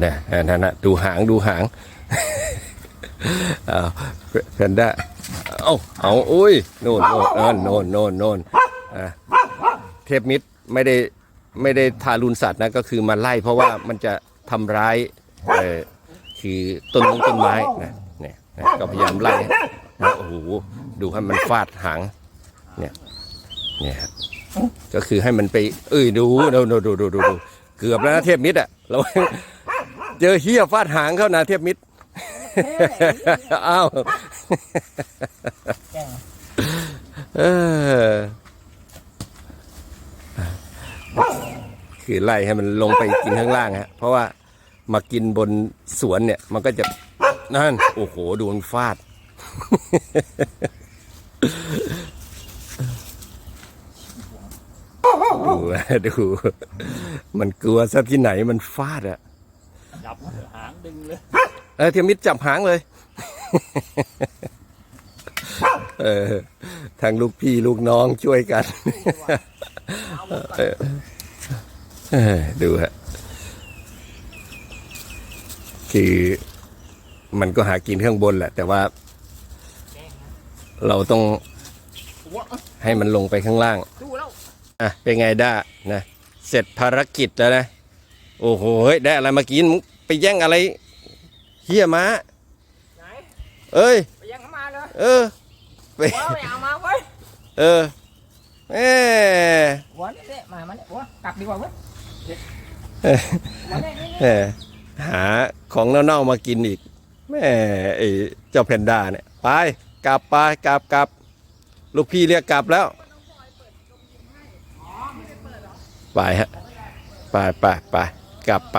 เนี่ยนั่นนะดูหางดูหางเอาแพนด้าเอาเอาอุ้ยโน่นโน่นโน่นโน่นโน่นอ่เทพมิตรไม่ได้ไม่ได้ทารุณสัตว์นะก็คือมาไล่เพราะว่ามันจะทำร้ายเออคือต้นมงต้นไม้นะเนี่ยนะก็พยายามไล่นะโอ้โหดูให้มันฟาดหางเนี่ยเนี่ยก็คือให้มันไป เอ้ยดูดูดูดูดูดูดูเกือบแล้วนะเทพมิตรอะเรา เจอเฮียฟาดหางเข้านะเทพมิตรอ้าวแกล้งเออคือไล่ให้มันลงไปกินข้างล่างฮะ เพราะว่ามากินบนสวนเนี่ย มันก็จะนั่น โอ้โหโดนฟาด ดูอะดู มันกลัวซะที่ไหนมันฟาดอะ จับหางดึงเลย เออเทียมมิตรจับหางเลย เออทางลูกพี่ลูกน้องช่วยกันเออดูฮะคือมันก็หากินข้างบนแหละ แต่ว่า เราต้องให้มันลงไปข้างล่างอะเป็นไงด้านะ เสร็จภารกิจแล้วนะ โอ้โหได้อะไรมากินมึง ไปแย่งอะไรเฮียม้าไหนเอ้ยไปยังเขามาเลยเออไปหัวไม่เอามาเว้ยเออแหมหัวนี่แหละมามันเนี่ยหัวกลับดีกว่าเว้ยเออหัวนี่นี่แหมหาของเน่าๆมากินอีกแม่ไอ้เจ้าแพนด้าเนี่ยไปกลับไปกลับกลับลูกพี่เรียกกลับแล้วไปฮะไปไปไปกลับไป